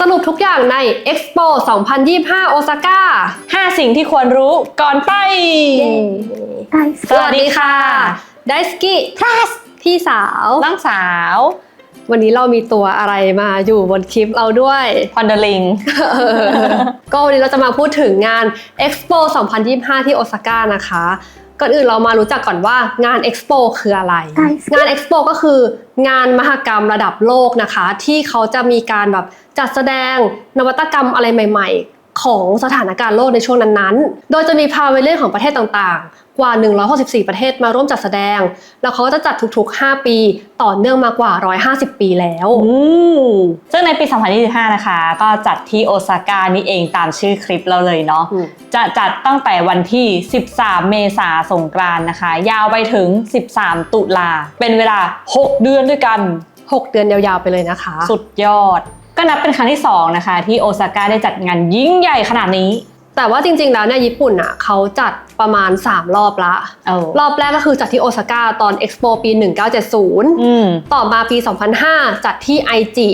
สรุปทุกอย่างใน Expo 2025 โอซาก้า 5 สิ่งที่ควรรู้ก่อนไป สวัสดีค่ะ ไดสกิพลัสพี่สาวน้องสาว วันนี้เรามีตัวอะไรมาอยู่บนคลิปเราด้วยพอนเดลิงเออก็วันนี้เราจะมาพูดถึงงาน Expo 2025 ที่โอซาก้านะคะ ก่อนอื่นเรามารู้จักก่อนว่างาน Expo คืออะไร งาน Expo ก็คืองานมหกรรมระดับโลกนะคะ ที่เขาจะมีการแบบจัดแสดงนวัตกรรมอะไรใหม่ ๆ ของสถานการณ์โลกในช่วงนั้นๆ โดยจะมีพาเวเลียนของประเทศต่างๆ กว่า 164 ประเทศมาร่วมจัดแสดง แล้วเขาก็จะจัดทุก ๆ 5 ปี ต่อเนื่องมากว่า 150 ปีแล้วอืมซึ่งในปี 2025 นะคะ ก็จัดที่โอซาก้านี่เองตามชื่อคลิปเราเลยเนาะอืมจะจัดตั้งแต่วันที่ 13 เมษาสงกรานต์นะคะ ยาวไปถึง 13 ตุลา เป็นเวลา 6 เดือนด้วยกัน 6 เดือนยาวๆไปเลยนะคะ สุดยอด ก็นับเป็นครั้งที่ 2 นะคะ ที่โอซาก้าได้จัดงานยิ่งใหญ่ขนาดนี้ แต่ว่าจริงๆ แล้วเนี่ยญี่ปุ่นอะเขาจัดประมาณ 3 รอบละเออรอบแรกก็คือจัดที่โอซาก้าตอน Expo ปี 1970อืมต่อมาปี 2005 จัดที่ไอจิ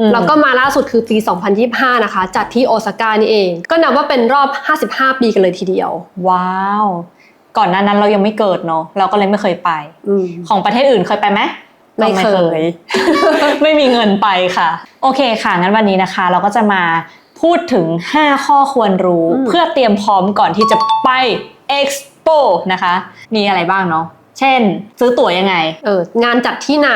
อืมแล้วก็มาล่าสุดคือปี 2025 นะคะ จัดที่โอซาก้านี่เอง ก็นับว่าเป็นรอบ 55 ปีกันเลยทีเดียว ว้าว ก่อนหน้านั้นเรายังไม่เกิดเนาะเราก็เลยไม่เคยไปอืมของประเทศอื่นเคยไปไหมไม่เคยก็ไม่ไม่มีเงินไปค่ะ โอเคค่ะงั้นวันนี้นะคะ เราก็จะมา พูดถึง 5 ข้อควรรู้ เพื่อเตรียมพร้อมก่อนที่จะไป Expo นะคะ มีอะไรบ้างเนาะเช่น ซื้อตั๋วยังไง เอองานจัดที่ไหน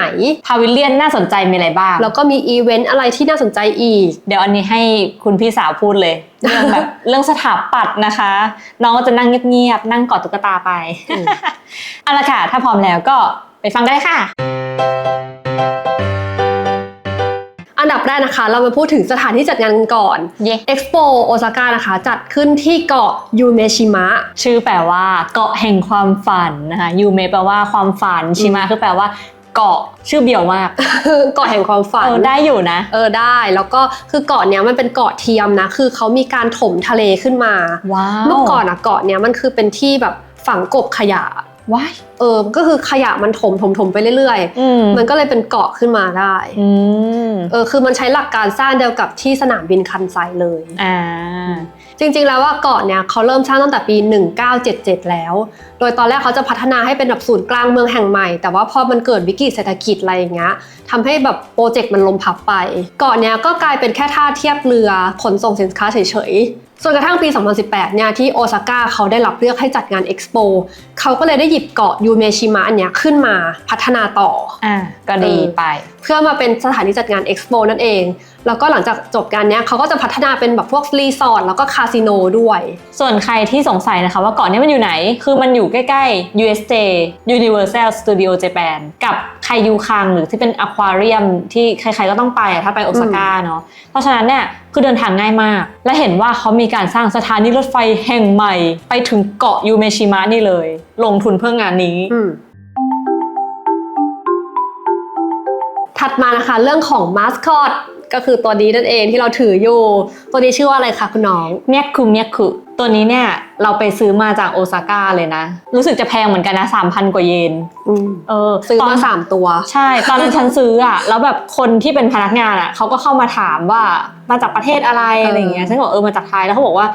พาวิเลียนน่าสนใจมีอะไรบ้าง แล้วก็มีอีเวนต์อะไรที่น่าสนใจอีก เดี๋ยวอันนี้ให้คุณพี่สาวพูดเลย เรื่องแบบเรื่องสถาปัตย์นะคะ น้องก็จะนั่งเงียบๆ นั่งกอดตุ๊กตาไปอืมเอาละค่ะ ถ้าพร้อมแล้วก็ไปฟังได้ค่ะอันดับ แรกนะคะ เรามาพูดถึงสถานที่จัดงานกันก่อนเย่ Expo โอซาก้านะคะ จัดขึ้นที่เกาะยูเมชิมะ ชื่อแปลว่าเกาะแห่งความฝันนะคะยูเมแปลว่าความฝันชิมะคือแปลว่าเกาะชื่อเบี่ยวมากเกาะแห่งความฝัน เออได้อยู่นะ เออได้แล้วก็คือเกาะเนี้ยมันเป็นเกาะเทียมนะ คือเขามีการถมทะเลขึ้นมา ว้าวเมื่อก่อนอะเกาะเนี้ยมันคือเป็นที่แบบฝังกบขยะ ว้าย เออก็คือขยะมันถมถมถมไปเรื่อยอืมๆมันก็เลยเป็นเกาะขึ้นมาได้อืมเออคือมันใช้หลักการสร้างเดียวกับที่สนามบินคันไซเลยอ่าจริงๆแล้วว่าเกาะเนี้ยเขาเริ่มสร้างตั้งแต่ปี 1977 แล้ว โดยตอนแรกเขาจะพัฒนาให้เป็นแบบศูนย์กลางเมืองแห่งใหม่ แต่ว่าพอมันเกิดวิกฤตเศรษฐกิจอะไรอย่างเงี้ยทำให้แบบโปรเจกต์มันล้มพับไป เกาะเนี้ยก็กลายเป็นแค่ท่าเทียบเรือขนส่งสินค้าเฉยๆ ส่วนกระทั่งปี 2018 เนี่ยที่โอซาก้าเขาได้รับเลือกให้จัดงานเอ็กซ์โปเขาก็เลยได้หยิบเกาะยูเมชิมะอันเนี้ยขึ้นมาพัฒนาต่ออ่าก็ดีเออไปเพื่อมาเป็นสถานที่จัดงานเอ็กซ์โปนั่นเอง แล้วก็หลังจากจบการเนี้ยเขาก็จะพัฒนาเป็นแบบพวกรีสอร์ทแล้วก็คาสิโนด้วย ส่วนใครที่สงสัยนะคะว่าเกาะนี้มันอยู่ไหน คือมันอยู่ใกล้ๆ USJ Universal Studio Japan กับไคยูคังหรือที่เป็นอควาเรียมที่ใครๆก็ต้องไปอะถ้าไปโอซาก้าเนาะ เพราะฉะนั้นเนี่ยคือเดินทางง่ายมาก และเห็นว่าเขามีการสร้างสถานีรถไฟแห่งใหม่ ไปถึงเกาะยูเมชิมะนี่เลย ลงทุนเพื่องานนี้ ถัดมานะคะเรื่องของมาสคอตก็คือตัวนี้นั่นเองที่เราถืออยู่ ตัวนี้ชื่อว่าอะไรคะคุณน้องเมียคุเมียคุตัวนี้เนี่ยเราไปซื้อมาจากโอซาก้าเลยนะ รู้สึกจะแพงเหมือนกันนะ3,000กว่าเยนอืมเออซื้อตนมาสามตัว ใช่ ตอนนั้นฉันซื้ออะแล้วแบบคนที่เป็นพนักงานอะเขาก็เข้ามาถามว่ามาจากประเทศอะไรเออออะไรอย่างเงี้ยฉันก็บอกเออมาจากไทยแล้วเขาบอกว่า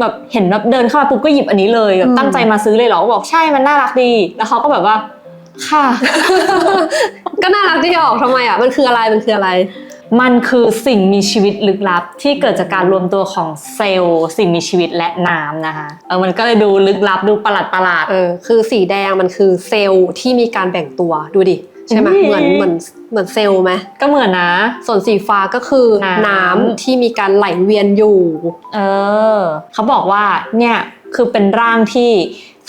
แบบเห็นแบบเดินเข้ามาปุ๊บก็หยิบอันนี้เลยแบอืบมตั้งใจมาซื้อเลยเหรอก็บอกใช่มันน่ารักดี แล้วเขาก็แบบว่า ค่ะ ก็น่ารักที่ออกทำไมอะ มันคืออะไร มันคืออะไร มันคือสิ่งมีชีวิตลึกลับ ที่เกิดจากการรวมตัวของเซลล์ สิ่งมีชีวิตและน้ำนะคะ เออมันก็เลยดูลึกลับดูประหลาดประหลาด เออ คือสีแดงมันคือเซลล์ที่มีการแบ่งตัวดูดิ ใช่ไหมอืมเหมือนเหมือนเหมือนเซลล์ไหม ก็เหมือนนะ ส่วนสีฟ้าก็คือน้ำ น้ำที่มีการไหลเวียนอยู่ เออ เขาบอกว่าเนี่ยคือเป็นร่างที่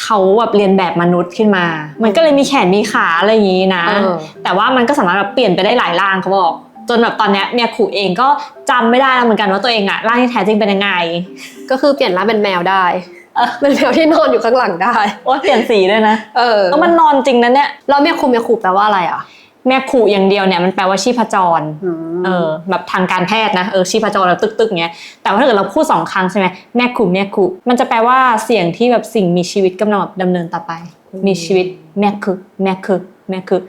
เขาแบบเรียนแบบมนุษย์ขึ้นมา มันก็เลยมีแขนมีขาอะไรอย่างนี้นะเออแต่ว่ามันก็สามารถแบบเปลี่ยนไปได้หลายร่างเขาบอก จนแบบตอนเนี้ยเมียขู่เองก็จำไม่ได้แล้วเหมือนกันว่าตัวเองอะร่างที่แท้จริงเป็นยังไง ก็คือเปลี่ยนร่างเป็นแมวได้เออเป็นแมวที่นอนอยู่ข้างหลังได้ โอ้เปลี่ยนสีด้วยนะ เออแล้วมันนอนจริงนะเนี่ย แล้วเมียคุเมียคุแปลว่าอะไรอะ แม่ขู่อย่างเดียวเนี่ยมันแปลว่าชีพจรมเออ แบบทางการแพทย์นะเออชีพจรเราตึกตึกๆเงี้ยแต่ว่าถ้าเกิดเราพูดสองครั้งใช่ไหมแม่ขู่แม่ขู่มันจะแปลว่าเสียงที่แบบสิ่งมีชีวิตกำลังแบบดำเนินต่อไป มีชีวิตแม่คือแม่คือแม่คือ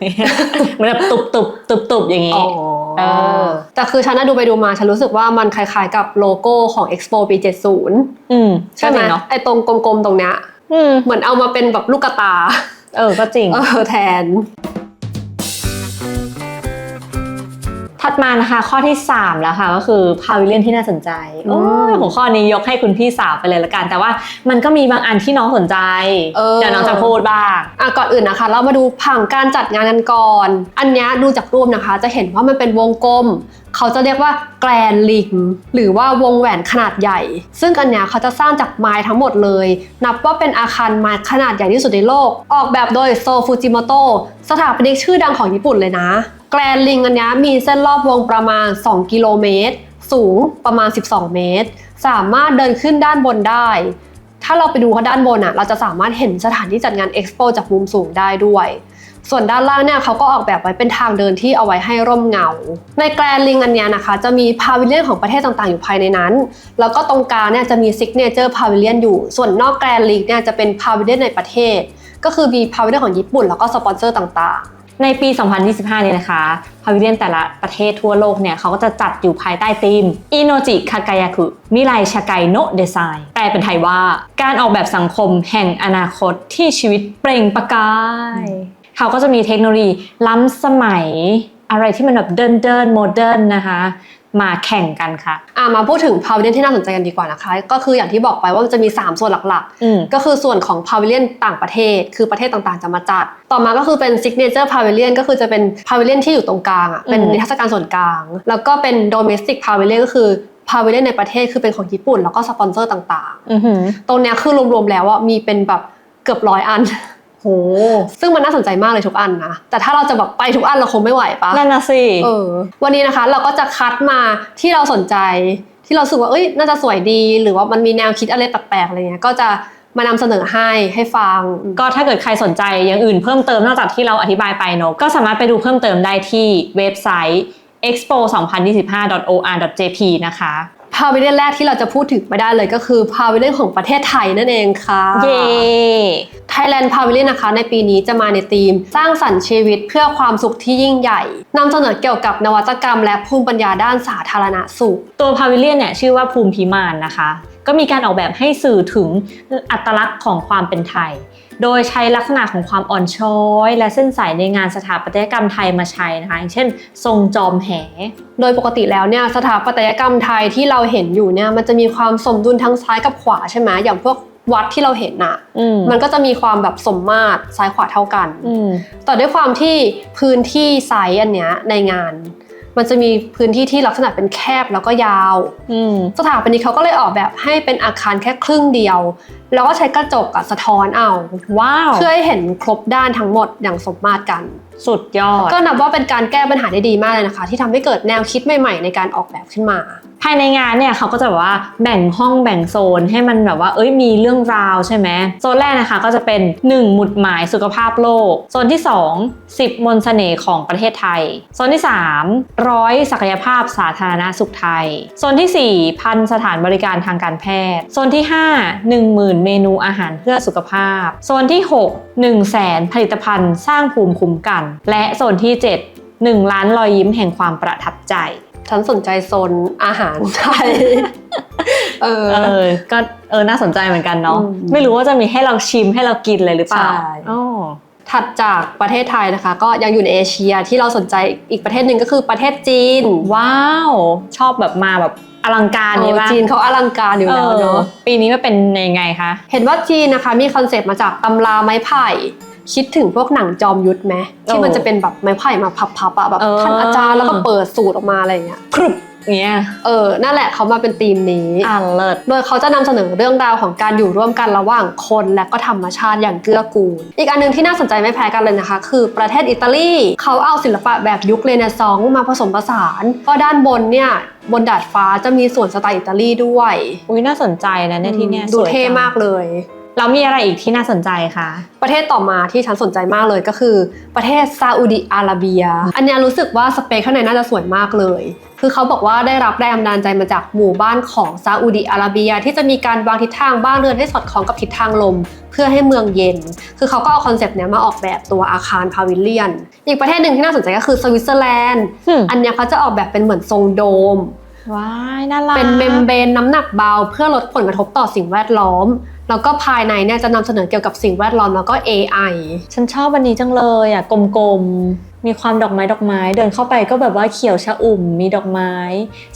มันแบบตุบตุบตุบตุบอย่างงี้อ๋อเออแต่คือฉันน่ะดูไปดูมาฉันรู้สึกว่ามันคล้ายๆ กับโลโก้ของ Expo ปี 70อืมใช่ไหมก็จริงเนาะไอ้ตรงกลมๆตรงเนี้ยอืมเหมือนเอามาเป็นแบบลูกกระตา เออก็จริงเออแทน ถัดมานะคะข้อที่ 3 แล้วค่ะก็คือพาวิเลียนที่น่าสนใจอืมโอ้ยหัวข้อนี้ยกให้คุณพี่สาวไปเลยละกัน แต่ว่ามันก็มีบางอันที่น้องสนใจเออเดี๋ยวน้องจะพูดบ้างอะก่อนอื่นนะคะ เรามาดูผังการจัดงานกันก่อน อันเนี้ยดูจากรูปนะคะ จะเห็นว่ามันเป็นวงกลมเขาจะเรียกว่าแกรนลิงหรือว่าวงแหวนขนาดใหญ่ ซึ่งอันเนี้ยเขาจะสร้างจากไม้ทั้งหมดเลย นับว่าเป็นอาคารไม้ขนาดใหญ่ที่สุดในโลก ออกแบบโดยโซฟูจิโมโตะสถาปนิกชื่อดังของญี่ปุ่นเลยนะ แกรนลิงอันนี้มีเส้นรอบวงประมาณ 2 กิโลเมตร สูงประมาณ 12 เมตร สามารถเดินขึ้นด้านบนได้ ถ้าเราไปดูเขาด้านบนอะเราจะสามารถเห็นสถานที่จัดงานเอ็กซ์โปจากมุมสูงได้ด้วย ส่วนด้านล่างเนี่ยเขาก็ออกแบบไว้เป็นทางเดินที่เอาไว้ให้ร่มเงา ในแกรนลิงอันนี้นะคะ จะมีพาวิเลียนของประเทศต่างๆอยู่ภายในนั้น แล้วก็ตรงกลางเนี่ยจะมีซิกเนเจอร์พาวิเลียนอยู่ ส่วนนอกแกรนลิงเนี่ยจะเป็นพาวิเลียนในประเทศ ก็คือมีพาวิเลียนของญี่ปุ่น แล้วก็สปอนเซอร์ต่างๆ ในปี 2025 เนี่ยนะคะพาวิเลียนแต่ละประเทศทั่วโลกเนี่ยเขาก็จะจัดอยู่ภายใต้ธีมอิโนจิคากายาคุมิไรชากายโนะเดไซน์แปลเป็นไทยว่าการออกแบบสังคมแห่งอนาคตที่ชีวิตเปล่งประกาย เขาก็จะมีเทคโนโลยีล้ำสมัยอะไรที่มันแบบเดินเดินโมเดิร์นนะคะ มาแข่งกันค่ะ อะมาพูดถึงพาวิเลียนที่น่าสนใจกันดีกว่านะคะ ก็คืออย่างที่บอกไปว่ามันจะมี 3 ส่วนหลักอืมๆก็คือส่วนของพาวิเลียนต่างประเทศ คือประเทศต่างๆจะมาจัด ต่อมาก็คือเป็นซิกเนเจอร์พาวิเลียนก็คือจะเป็นพาวิเลียนที่อยู่ตรงกลางอะเป็นอืมนิทรรศการส่วนกลาง แล้วก็เป็นโดเมสติกพาวิเลียนก็คือพาวิเลียนในประเทศคือเป็นของญี่ปุ่น แล้วก็สปอนเซอร์ต่างอือหือๆตรงเนี้ยคือรวมๆแล้วอะมีเป็นแบบเกือบร้อยอันโหซึ่งมันน่าสนใจมากเลยทุกอันนะ แต่ถ้าเราจะแบบไปทุกอันเราคงไม่ไหวปะนั่นนะสิเออวันนี้นะคะเราก็จะคัดมาที่เราสนใจ ที่เรารู้สึกว่าเอ้ยน่าจะสวยดี หรือว่ามันมีแนวคิดอะไรแปลกๆอะไรเงี้ยก็จะมานำเสนอให้ให้ฟัง ก็ถ้าเกิดใครสนใจอย่างอื่นเพิ่มเติมนอกจากที่เราอธิบายไปเนอะก็สามารถไปดูเพิ่มเติมได้ที่เว็บไซต์ expo2025.or.jp นะคะ พาวิเลียนแรกที่เราจะพูดถึงไม่ได้เลยก็คือพาวิเลียนของประเทศไทยนั่นเองค่ะ เย้ Thailand Pavilion นะคะ ในปีนี้จะมาในธีม สร้างสรรค์ชีวิตเพื่อความสุขที่ยิ่งใหญ่นำเสนอเกี่ยวกับนวัตกรรม และภูมิปัญญาด้านสาธารณสุข ตัวพาวิเลียนเนี่ยชื่อว่าภูมิพิมานนะคะ ก็มีการออกแบบให้สื่อถึงอัตลักษณ์ของความเป็นไทย โดยใช้ลักษณะของความอ่อนช้อย และเส้นสายในงานสถาปัตยกรรมไทยมาใช้นะคะอย่างเช่น ทรงจอมแห โดยปกติแล้วเนี่ยสถาปัตยกรรมไทยที่เราเห็นอยู่เนี่ยมันจะมีความสมดุลทั้งซ้ายกับขวาใช่ไหมอย่างพวกวัดที่เราเห็นน่ะอืมมันก็จะมีความแบบสมมาตรซ้ายขวาเท่ากันอืมแต่ด้วยความที่พื้นที่ไซส์อันเนี้ยในงาน มันจะมีพื้นที่ที่ลักษณะเป็นแคบแล้วก็ยาวอืมสถาปนิกเขาก็เลยออกแบบให้เป็นอาคารแค่ครึ่งเดียว แล้วก็ใช้กระจกอะสะท้อนเอาว้าวเพื่อให้เห็นครบด้านทั้งหมดอย่างสมมาตรกัน สุดยอด ก็นับว่าเป็นการแก้ปัญหาได้ดีมากเลยนะคะ ที่ทำให้เกิดแนวคิดใหม่ ๆ ในการออกแบบขึ้นมา ภายในงานเนี่ยเขาก็จะแบบว่าแบ่งห้องแบ่งโซนให้มันแบบว่าเอ้ยมีเรื่องราวใช่ไหมโซนแรกนะคะก็จะเป็น 1 หมุดหมายสุขภาพโลก โซนที่ 2 10 มนต์เสน่ห์ของประเทศไทย โซนที่ 3 ร้อยศักยภาพสาธารณสุขไทย โซนที่ 4 พันสถานบริการทางการแพทย์ โซนที่ 5 10,000 เมนูอาหารเพื่อสุขภาพ โซนที่ 6 1 0 0 0 0แสนผลิตภัณฑ์สร้างภูมิคุ้มกัน และโซนที่ 7 1 ล้านรอยยิ้มแห่งความประทับใจ ฉันสนใจโซนอาหารไทย เออ เออ ก็เออน่าสนใจเหมือนกันเนาะอืมไม่รู้ว่าจะมีให้เราชิมให้เรากินเลยหรือเปล่าใช่อ๋อถัดจากประเทศไทยนะคะ ก็ยังอยู่ในเอเชียที่เราสนใจอีกประเทศหนึ่งก็คือประเทศจีน ว้าว ชอบแบบมาแบบอลังการเอนี่อป่ะจีนเขาอลังการอยู่แล้วเออเนาะปีนี้มันเป็นยังไงคะ เห็นว่าจีนนะคะมีคอนเซปต์มาจากตำราไม้ไผ่ คิดถึงพวกหนังจอมยุทธไหมที่มันจะเป็นแบบไม้ไผ่มาพับๆอะแบบเออท่านอาจารย์แล้วก็เปิดสูตรออกมาอะไรอย่างเงี้ยพรึบเงี้ยเออ นั่นแหละเขามาเป็นธีมนี้อ่าเลิศโดยเขาจะนำเสนอเรื่องราวของการอยู่ร่วมกันระหว่างคนและก็ธรรมชาติอย่างเกื้อกูล อีกอันหนึงที่น่าสนใจไม่แพ้กันเลยนะคะ คือประเทศอิตาลี เขาเอาศิลปะแบบยุคเรเนซองส์มาผสมผสาน ก็ด้านบนเนี่ยบนดาดฟ้าจะมีส่วนสไตล์อิตาลีด้วย อุ้ยน่าสนใจนะเนี่ยที่เนี่ยดูสวยเท่จังมากเลย แล้วมีอะไรอีกที่น่าสนใจคะ ประเทศต่อมาที่ฉันสนใจมากเลยก็คือ ประเทศซาอุดิอาระเบีย อันเนี้ยรู้สึกว่าสเปคข้างในน่าจะสวยมากเลย คือเขาบอกว่าได้รับแรงบันดาลใจมาจากหมู่บ้านของซาอุดิอาระเบีย ที่จะมีการวางทิศทางบ้านเรือนให้สอดคล้องกับทิศทางลม เพื่อให้เมืองเย็น คือเขาก็เอาคอนเซปต์เนี้ยมาออกแบบตัวอาคารพาวิเลียน อีกประเทศหนึ่งที่น่าสนใจก็คือสวิตเซอร์แลนด์อืมอันเนี้ยเขาจะออกแบบเป็นเหมือนทรงโดมว้ายน่ารักเป็นเมมเบรนน้ำหนักเบา เพื่อลดผลกระทบต่อสิ่งแวดล้อม แล้วก็ภายในเนี่ยจะนำเสนอเกี่ยวกับสิ่งแวดล้อมแล้วก็ AI ฉันชอบวันนี้จังเลยอะกลมๆ มีความดอกไม้ดอกไม้ เดินเข้าไปก็แบบว่าเขียวชะอุ่มมีดอกไม้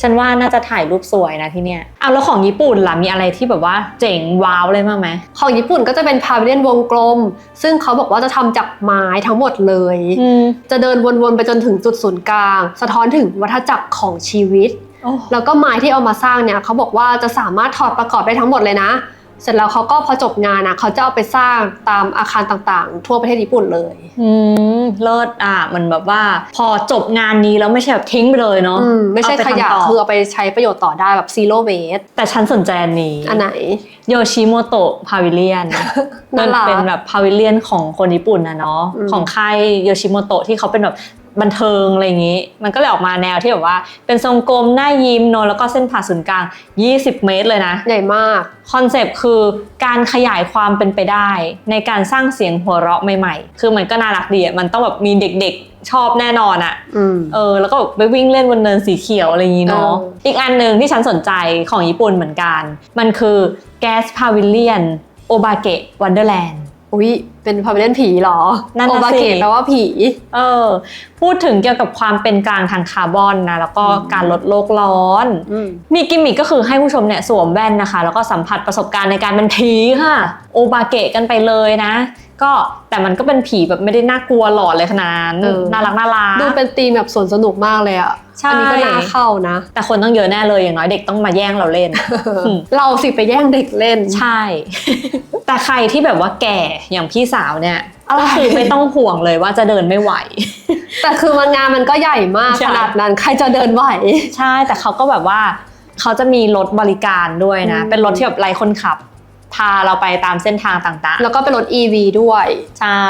ฉันว่าน่าจะถ่ายรูปสวยนะที่เนี่ยเอาแล้วของญี่ปุ่นล่ะมีอะไรที่แบบว่าเจ๋งว้าวเลยมากไหมของญี่ปุ่นก็จะเป็นพาวิเลียนวงกลม ซึ่งเขาบอกว่าจะทำจากไม้ทั้งหมดเลยอืมจะเดินวนๆไปจนถึงจุดศูนย์กลาง สะท้อนถึงวัฏจักรของชีวิตโอ้แล้วก็ไม้ที่เอามาสร้างเนี่ยเขาบอกว่าจะสามารถถอดประกอบได้ทั้งหมดเลยนะ เสร็จแล้วเขาก็พอจบงานนะเขาจะเอาไปสร้างตามอาคารต่างๆ ทั่วประเทศญี่ปุ่นเลย อืมเลิศอะมันแบบว่า พอจบงานนี้แล้วไม่ใช่แบบทิ้งไปเลยเนาะอืมไม่ใช่เอาปขยะทำต่คือเอาไปใช้ประโยชน์ต่อได้แบบ zero waste แต่ฉันสนใจอันนี้อันไหนโยชิโมโตะพาวิเลียนน่ารักเป็นแบบพาวิเลียนของคนญี่ปุ่นนะเนาะอืมของค่ายโยชิโมโตะที่เขาเป็นแบบ บันเทิงอะไรอย่างนี้ มันก็เลยออกมาแนวที่แบบว่า เป็นทรงกลมหน้ายิ้มเนอะแล้วก็เส้นผ่าศูนย์กลาง 20 เมตรเลยนะใหญ่มาก คอนเซปต์คือการขยายความเป็นไปได้ ในการสร้างเสียงหัวเราะใหม่ๆ คือมันก็น่ารักดีอะมันต้องแบบมีเด็กๆชอบแน่นอนอะอืมเออ แล้วก็แบบไปวิ่งเล่นบนเนินสีเขียวอะไรอย่างนี้เนาะเอออีกอันหนึ่งที่ฉันสนใจของญี่ปุ่นเหมือนกัน มันคือ Gas Pavilion Obake Wonderland อุ้ ย เป็นพาวิเลียนผีเหรอนั่นน่ะโอบาสิ เกะแปลว่าผี เออ พูดถึงเกี่ยวกับความเป็นกลางทางคาร์บอนนะ แล้วก็อืมการลดโลกร้อนอืมมีกิมมิคก็คือให้ผู้ชมเนี่ยสวมแว่นนะคะ แล้วก็สัมผัสประสบการณ์ในการเป็นผีค่ะ โอบาเกะกันไปเลยนะ ก็แต่มันก็เป็นผีแบบไม่ได้น่ากลัวหลอนเลยขนาดนั้นเออ น่ารักน่ารัก ดูเป็นธีมแบบสวนสนุกมากเลยอะ ใช่ อันี้ก็น่าเข้านะ แต่คนต้องเยอะแน่เลยอย่างน้อยเด็กต้องมาแย่งเราเล่นอืมเราสิไปแย่งเด็กเล่น ใช่ แต่ใครที่แบบว่าแก่อย่างพี่สาวเนี่ยอะไร ก็คือไม่ต้องห่วงเลยว่าจะเดินไม่ไหว แต่คือมันงานมันก็ใหญ่มากใช่ ขนาดนั้นใครจะเดินไหว ใช่แต่เขาก็แบบว่าเขาจะมีรถบริการด้วยนะ อืม เป็นรถที่แบบไร้คนขับ พาเราไปตามเส้นทางต่างแล้วก็เป็นรถ EV ด้วยๆใช่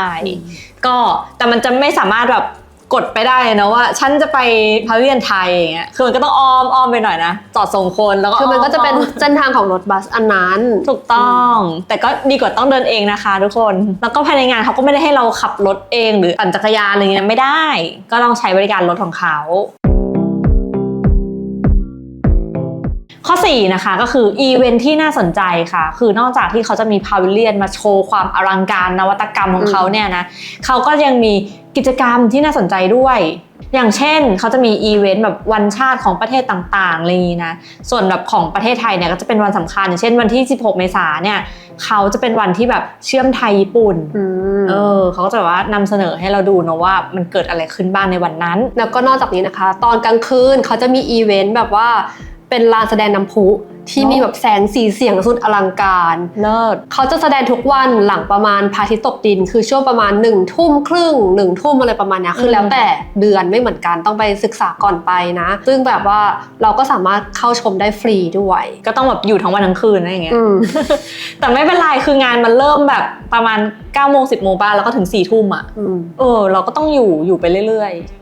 ก็แต่มันจะไม่สามารถแบบกดไปได้นะว่า ฉันจะไปพาวิเลียนไทยอย่างเงี้ยคือมันก็ต้องอ้อมอ้อมไปหน่อยนะ จอดส่งคนแล้วก็คือมันก็จะเป็นอ้อมเส้นทางของรถบัสอันนั้น ถูกต้อง แต่ก็ดีกว่าต้องเดินเองนะคะ ทุกคน แล้วก็ภายในงานเขาก็ไม่ได้ให้เราขับรถเองหรือปั่นจักรยานอะไรเงี้ยไม่ได้ ก็ต้องใช้บริการรถของเขา ข้อ 4 นะคะก็คืออีเวนท์ที่น่าสนใจค่ะ คือนอกจากที่เขาจะมีพาวิเลียนมาโชว์ความอลังการนวัตกรรมของเขาเนี่ยนะเขาก็ยังมีกิจกรรมที่น่าสนใจด้วย อย่างเช่นเขาจะมีอีเวนต์แบบวันชาติของประเทศต่างๆอะไรอย่างนี้นะ ส่วนแบบของประเทศไทยเนี่ยก็จะเป็นวันสำคัญ อย่างเช่นวันที่ 16 เมษาเนี่ยเขาจะเป็นวันที่แบบเชื่อมไทยญี่ปุ่นอืมเออเขาก็จะแบบว่านำเสนอให้เราดูนะว่ามันเกิดอะไรขึ้นบ้างในวันนั้น แล้วก็นอกจากนี้นะคะ ตอนกลางคืนเขาจะมีอีเวนต์แบบว่า เป็นลานแสดงน้ำพุที่มีแบบแสงสีเสียงสุดอลังการ เลิศเขาจะแสดงทุกวันหลังประมาณพระอาทิตย์ตกดิน คือช่วงประมาณ1นึ่ทุ่มครึ่งหนึ่งทุ่มอะไรประมาณเนี้ยคือแล้วแต่เดือนไม่เหมือนกันต้องไปศึกษาก่อนไปนะ ซึ่งแบบว่าเราก็สามารถเข้าชมได้ฟรีด้วย ก็ต้องแบบอยู่ทั้งวันทั้งคืนอะไรอย่างเงี้ยอืมแต่ไม่เป็นไรคืองานมันเริ่มแบบประมาณ9ก้าโมงสิบโมงบ้านแล้วก็ถึง4ี่ทุ่มอะอืมเออ เราก็ต้องอยู่อยู่ไปเรื่อยๆ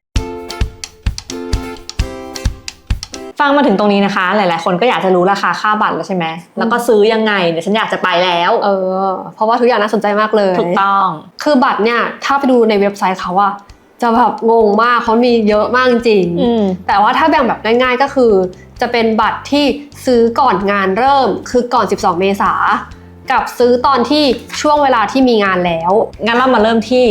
ฟังมาถึงตรงนี้นะคะ หลาย ๆ คนก็อยากจะรู้ราคาค่าบัตรแล้วใช่ไหมแล้วก็ซื้อยังไงเดี๋ยวฉันอยากจะไปแล้ว เออ เพราะว่าทุกอย่างน่าสนใจมากเลยถูกต้อง คือบัตรเนี่ยถ้าไปดูในเว็บไซต์เขาอะจะแบบงงมากเขามีเยอะมากจริงๆอืมแต่ว่าถ้าแบ่งแบบง่าย ๆ ก็คือ จะเป็นบัตรที่ซื้อก่อนงานเริ่ม คือก่อน 12 เมษากับซื้อตอนที่ช่วงเวลาที่มีงานแล้ว งั้นเรามาเริ่มที่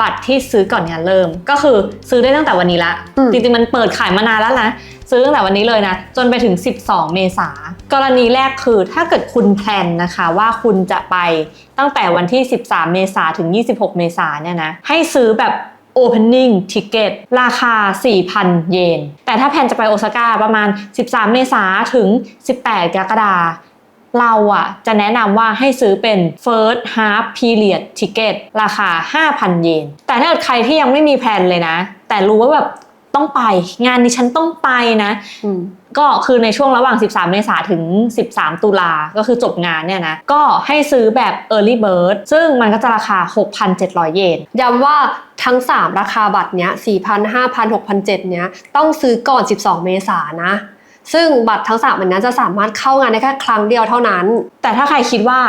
บัตรที่ซื้อก่อนงานเริ่ม ก็คือซื้อได้ตั้งแต่วันนี้ละอืมจริงๆมันเปิดขายมานานแล้วนะ ซื้อตั้งแต่วันนี้เลยนะ จนไปถึง 12 เมษากรณีแรกคือถ้าเกิดคุณแพลนนะคะว่าคุณจะไปตั้งแต่วันที่ 13 เมษาถึง 26 เมษาเนี่ยนะ ให้ซื้อแบบ opening ticket ราคา 4,000 เยน แต่ถ้าแพลนจะไปโอซาก้าประมาณ 13 เมษาถึง 18 กรกฎาคมเราอะจะแนะนำว่าให้ซื้อเป็น first half period ticket ราคา 5,000 เยน แต่ถ้าเกิดใครที่ยังไม่มีแพลนเลยนะ แต่รู้ว่าแบบ ต้องไป งานนี้ฉันต้องไปนะอืมก็คือในช่วงระหว่าง 13 เมษาถึง 13 ตุลาก็คือจบงานเนี่ยนะ ก็ให้ซื้อแบบ Early Bird ซึ่งมันก็จะราคา 6,700 เยน ย้ำว่าทั้ง 3 ราคาบัตรเนี้ย 4,000 5,000 6,000 7เนี้ย ต้องซื้อก่อน 12 เมษายนนะ ซึ่งบัตรทั้ง3อันนี้จะสามารถเข้างานได้แค่ครั้งเดียวเท่านั้น แต่ถ้าใครคิดว่า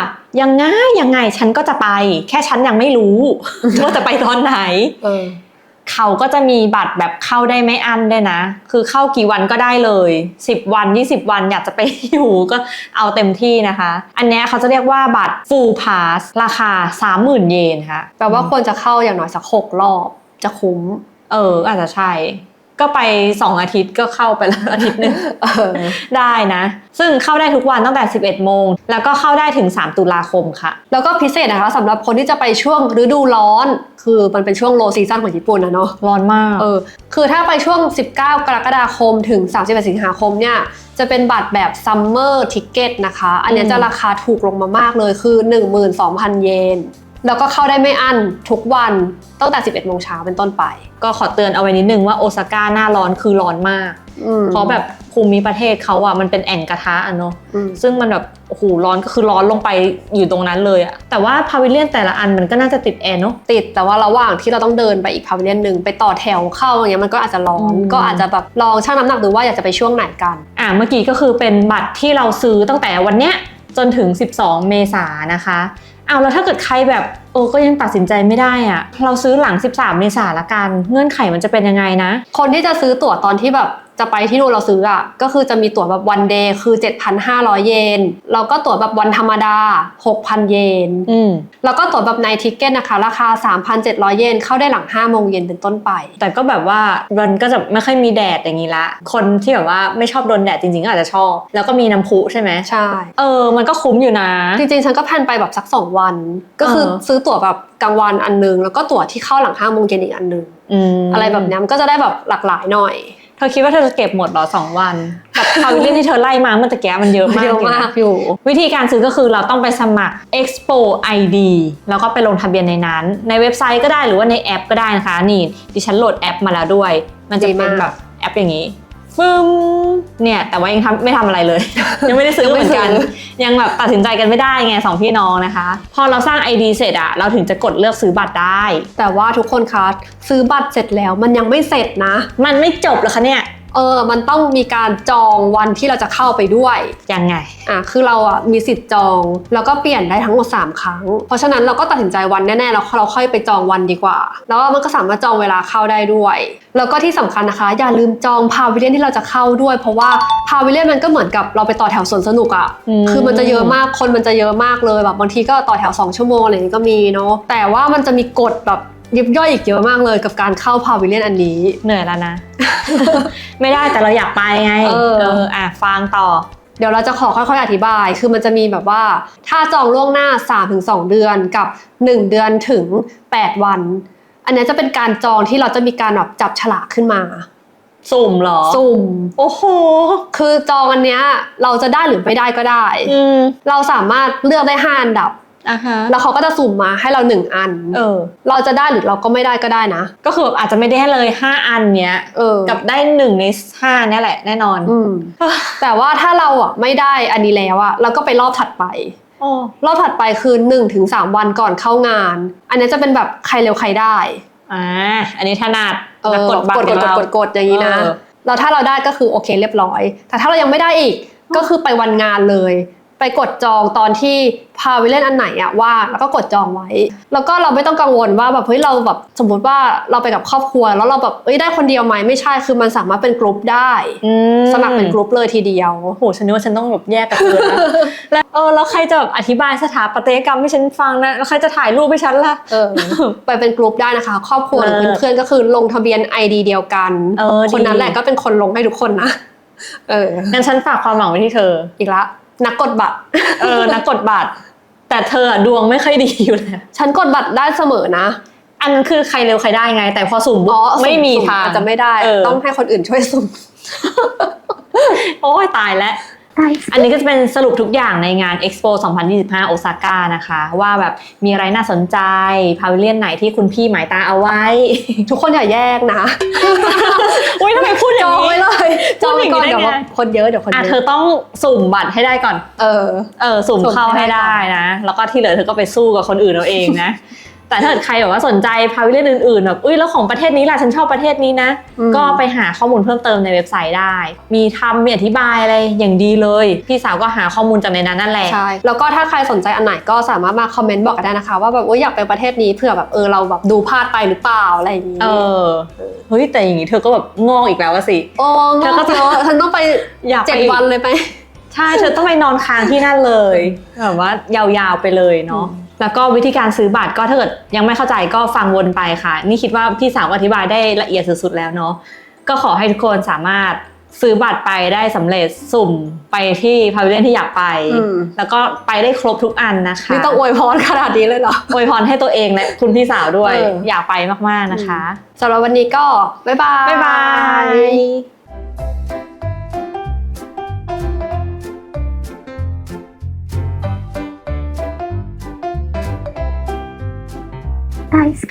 ยังไงยังไงฉันก็จะไป แค่ฉันยังไม่รู้ว่าจะไปตอนไหน เออเขาก็จะมีบัตรแบบเข้าได้ไม่อั้นด้วยนะ คือเข้ากี่วันก็ได้เลย 10 วัน 20 วันอยากจะไปอยู่ก็เอาเต็มที่นะคะ อันเนี้ยเขาจะเรียกว่าบัตร full pass ราคา 30,000 เยนค่ะแปลว่าควรจะเข้าอย่างน้อยสัก 6 รอบจะคุ้ม เอออาจจะใช่ ก็ไป2อาทิตย์ก็เข้าไปแล้วอาทิตย์หนึงเออได้นะ ซึ่งเข้าได้ทุกวันตั้งแต่ 11 โมง แล้วก็เข้าได้ถึง 3 ตุลาคมค่ะ แล้วก็พิเศษนะคะสำหรับคนที่จะไปช่วงฤดูร้อน คือมันเป็นช่วงโลซีซั่นของญี่ปุ่นนะเนาะร้อนมากเออคือถ้าไปช่วง 19 กรกฎาคมถึง 31 สิงหาคมเนี่ยจะเป็นบัตรแบบซัมเมอร์ทิกเก็ตนะคะ อันเนี้ยอืมจะราคาถูกลงมามากเลยคือ 12,000 เยน แล้วก็เข้าได้ไม่อั้นทุกวันตั้งแต่ 11โมงเช้าเป็นต้นไป ก็ขอเตือนเอาไว้นิดนึงว่าโอซาก้าหน้าร้อนคือร้อนมากอืมเพราะแบบภูมิประเทศเขาอะมันเป็นแอ่งกระทะอะเนาะอืมซึ่งมันแบบโอ้โหร้อนก็คือร้อนลงไปอยู่ตรงนั้นเลยอะแต่ว่าพาวิเลียนแต่ละอันมันก็น่าจะติดแอร์เนาะติดแต่ว่าระหว่างที่เราต้องเดินไปอีกพาวิเลียนหนึ่งไปต่อแถวเข้าอย่างเงี้ยมันก็อาจจะร้อนอืมก็อาจจะแบบลองชั่งน้ำหนักดูว่าอยากจะไปช่วงไหนกันอะเมื่อกี้ก็คือเป็นบัตรที่เราซื้อตั้งแต่วันเนี้ยจนถึง 12 เมษายนนะคะ เอาแล้วถ้าเกิดใครแบบเออก็ยังตัดสินใจไม่ได้อะเราซื้อหลัง 13 เมษาละกัน เงื่อนไขมันจะเป็นยังไงนะ คนที่จะซื้อตั๋วตอนที่แบบ จะไปที่นู่นเราซื้ออะก็คือจะมีตั๋วแบบวันเดย์คือ 7,500 เยนแล้วก็ตั๋วแบบวันธรรมดา 6,000 เยนอืมแล้วก็ตั๋วแบบในทิกเก็ตนะคะ ราคา 3,700 เยนเข้าได้หลัง5โมงเย็นเป็นต้นไป แต่ก็แบบว่ามันก็จะไม่ค่อยมีแดดอย่างนี้ละ คนที่แบบว่าไม่ชอบโดนแดดจริงๆก็อาจจะชอบ แล้วก็มีน้ำพุใช่ไหมใช่เออมันก็คุ้มอยู่นะ จริงๆฉันก็แพลนไปแบบสัก 2 วัน ก็คือเออซื้อตั๋วแบบกลางวันอันนึง แล้วก็ตั๋วที่เข้าหลัง5โมงเย็นอีกอันนึงอืมอะไรแบบเนี้ยมันก็จะได้แบบหลากหลายหน่อยเธอคิดว่าเธอจะเก็บหมดเหรอสองวันแบบพาวิเลียนที่เธอไล่มาเมื่อตะกี้มันเยอะมากเยอะยู่นมากอยู่ วิธีการซื้อก็คือเราต้องไปสมัคร Expo ID แล้วก็ไปลงทะเบียนในนั้น ในเว็บไซต์ก็ได้หรือว่าในแอปก็ได้นะคะ นี่ดิฉันโหลดแอปมาแล้วด้วย มันจะดีเป็มากนแบบแอปอย่างนี้ ฟึมเนี่ยแต่ว่ายังทำไม่ทำอะไรเลย ยังไม่ได้ซื้อเหมือนกัน ยังแบบตัดสินใจกันไม่ได้ไงสองพี่น้องนะคะ พอเราสร้าง ID เสร็จอะเราถึงจะกดเลือกซื้อบัตรได้ แต่ว่าทุกคนคะซื้อบัตรเสร็จแล้วมันยังไม่เสร็จนะ มันไม่จบเหรอคะเนี่ย เออมันต้องมีการจองวันที่เราจะเข้าไปด้วยยังไง อะคือเราอะมีสิทธิ์จองแล้วก็เปลี่ยนได้ทั้งหมด3ครั้ง เพราะฉะนั้นเราก็ตัดสินใจวันแน่ๆแล้วเราค่อยไปจองวันดีกว่า แล้วมันก็สามารถจองเวลาเข้าได้ด้วย แล้วก็ที่สำคัญนะคะ อย่าลืมจองพาวิเลียนที่เราจะเข้าด้วย เพราะว่าพาวิเลียนมันก็เหมือนกับเราไปต่อแถวสวนสนุกอะอืมคือมันจะเยอะมากคนมันจะเยอะมากเลยแบบบางทีก็ต่อแถว 2 ชั่วโมงอะไรอย่างนี้ก็มีเนาะแต่ว่ามันจะมีกฎแบบ ยิบย่อยอีกเยอะมากเลยกับการเข้าพาวิเลียนอันนี้ เหนื่อยแล้วนะ ไม่ได้แต่เราอยากไปไงเอออะฟังต่อ เดี๋ยวเราจะขอค่อยๆ อธิบาย คือมันจะมีแบบว่า ถ้าจองล่วงหน้า 3-2 เดือนกับ 1 เดือนถึง 8 วัน อันเนี้ยจะเป็นการจองที่เราจะมีการแบบจับฉลากขึ้นมา สุ่มเหรอ สุ่ม โอ้โห คือจองอันเนี้ยเราจะได้หรือไม่ได้ก็ได้ อืม เราสามารถเลือกได้5อันดับอะฮะ แล้วเขาก็จะสุ่มมาให้เรา1อัน เออ เราจะได้หรือเราก็ไม่ได้ก็ได้นะ ก็คือแบบอาจจะไม่ได้ให้เลย5อันเนี้ย เออ กับได้หนึ่งในห้าเนี่ยแหละแน่นอน อืม แต่ว่าถ้าเราอะไม่ได้อันนี้แล้วอะเราก็ไปรอบถัดไปโอ้รอบถัดไปคือ1-3ถึง3วันก่อนเข้างาน อันนี้จะเป็นแบบใครเร็วใครได้ อ่า อันนี้ถนัดเออนักกดบัตรกดของกดเรากดกดอย่างนี้นะเออแล้วถ้าเราได้ก็คือโอเคเรียบร้อย แต่ถ้าเรายังไม่ได้อีกก็คือไปวันงานเลย ไปกดจองตอนที่พาวิเล่นอันไหนอะว่างแล้วก็กดจองไว้ แล้วก็เราไม่ต้องกังวลว่าแบบเฮ้ยเราแบบสมมุติว่าเราไปกับครอบครัว แล้วเราแบบเอ้ยได้คนเดียวไหมไม่ใช่คือมันสามารถเป็นกลุ่มได้อืมสมัครเป็นกลุ่มเลยทีเดียวโอ้โหฉันนึกว่าฉันต้องแบบแยกกับเธอนะแล้วเออแล้วใครจะแบบอธิบายสถาปัตยกรรมให้ฉันฟังนะแล้วใครจะถ่ายรูปให้ฉันล่ะเออไปเป็นกลุ่มได้นะคะ ครอบครัวหรือเออเพื่อนๆก็คือลงทะเบียน ID เดียวกันเออดีคนนั้นแหละก็เป็นคนลงให้ทุกคนนะเอองั้นฉันฝากความหวังไว้ที่เธออีกละ นักกดบัตร เออ นักกดบัตร แต่เธออะดวงไม่ค่อยดีอยู่แล้ว ฉันกดบัตรได้เสมอนะ อันนั้นคือใครเร็วใครได้ไง แต่พอสุ่มปุ๊บอ๋อไม่มีสุ่ทางอาจจะไม่ได้เออต้องให้คนอื่นช่วยสุ่ม โอ้ยตายแล้ว อันนี้ก็จะเป็นสรุปทุกอย่างในงาน Expo 2025 โอซาก้านะคะ ว่าแบบมีอะไรน่าสนใจ พาวิเลียนไหนที่คุณพี่หมายตาเอาไว้ ทุกคนอย่าแยกนะ อุ้ยทำไมพูดอจย่างองนี้ ไว้เลยจองไว้ก่อนพูดอย่างนี้เดี๋ยวได้ไงคนเยอะเดี๋ยวคนอะเยเธออะต้องสุ่มบัตรให้ได้ก่อน เออ เออสุ่มสุ่มเข้าให้ให้ได้ได้ นะ แล้วก็ที่เหลือเธอก็ไปสู้กับคนอื่นเอาเองนะ แต่ถ้าเกิดใครแบบว่าสนใจพาวิเลียนอื่นๆแบบอุ้ยแล้วของประเทศนี้ล่ะฉันชอบประเทศนี้นะอืมก็ไปหาข้อมูลเพิ่มเติมในเว็บไซต์ได้ มีทำมีอธิบายอะไรอย่างดีเลย พี่สาวก็หาข้อมูลจากในนั้นนั่นแหละใช่แล้วก็ถ้าใครสนใจอันไหนก็สามารถมาคอมเมนต์บอกกันได้นะคะ ว่าแบบว่าอยากไปประเทศนี้เผื่อแบบเออเราแบบดูพลาดไปหรือเปล่าอะไรอย่างนี้เออเฮ้ยแต่อย่างงี้เธอก็แบบงอกอีกแล้วอะสิโอ้เธงออก็กจะเนอะฉันต้องไปอยากไปเจ็ดวันเลยไหมใช่เธอต้องไปนอนค้างที่นั่นเลยแบบว่ายาวๆไปเลยเนาะอืม แล้วก็วิธีการซื้อบัตรก็ถ้าเกิดยังไม่เข้าใจก็ฟังวนไปค่ะ นี่คิดว่าพี่สาวอธิบายได้ละเอียดสุดๆแล้วเนาะก็ขอให้ทุกคนสามารถซื้อบัตรไปได้สำเร็จสุ่มไปที่พาวิเลียนที่อยากไปอืมแล้วก็ไปได้ครบทุกอันนะคะนี่ต้องอวยพรขนาดนี้เลยเหรออวยพรให้ตัวเองและคุณพี่สาวด้วยเอออยากไปมากๆนะคะสำหรับวันนี้ก็บ๊ายบายบ๊ายบาย 大好き。